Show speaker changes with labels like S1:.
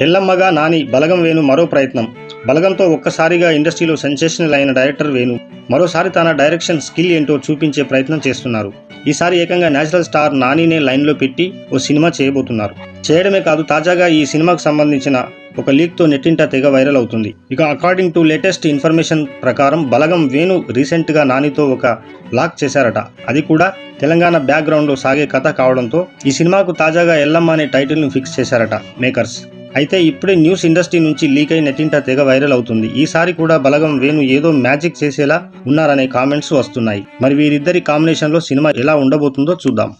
S1: ఎల్లమ్మగా నాని బలగం వేణు మరో ప్రయత్నం. బలగంతో ఒక్కసారిగా ఇండస్ట్రీలో సెన్సేషనల్ అయిన డైరెక్టర్ వేణు మరోసారి తన డైరెక్షన్ స్కిల్ ఏంటో చూపించే ప్రయత్నం చేస్తున్నారు. ఈసారి ఏకంగా నేచురల్ స్టార్ నానినే లైన్లో పెట్టి ఓ సినిమా చేయబోతున్నారు. చేయడమే కాదు తాజాగా ఈ సినిమాకు సంబంధించిన ఒక లీక్తో నెట్టింట తెగ వైరల్ అవుతుంది. ఇక అకార్డింగ్ టు లేటెస్ట్ ఇన్ఫర్మేషన్ ప్రకారం బలగం వేణు రీసెంట్గా నానితో ఒక లాక్ చేశారట. అది కూడా తెలంగాణ బ్యాక్గ్రౌండ్లో సాగే కథ కావడంతో ఈ సినిమాకు తాజాగా ఎల్లమ్మ అనే టైటిల్ను ఫిక్స్ చేశారట మేకర్స్. అయితే ఇప్పుడే న్యూస్ ఇండస్ట్రీ నుంచి లీక్ అయి నెట్టింట తెగ వైరల్ అవుతుంది. ఈసారి కూడా బలగం వేణు ఏదో మ్యాజిక్ చేసేలా ఉన్నారనే కామెంట్స్ వస్తున్నాయి. మరి వీరిద్దరి కాంబినేషన్లో సినిమా ఎలా ఉండబోతుందో చూద్దాం.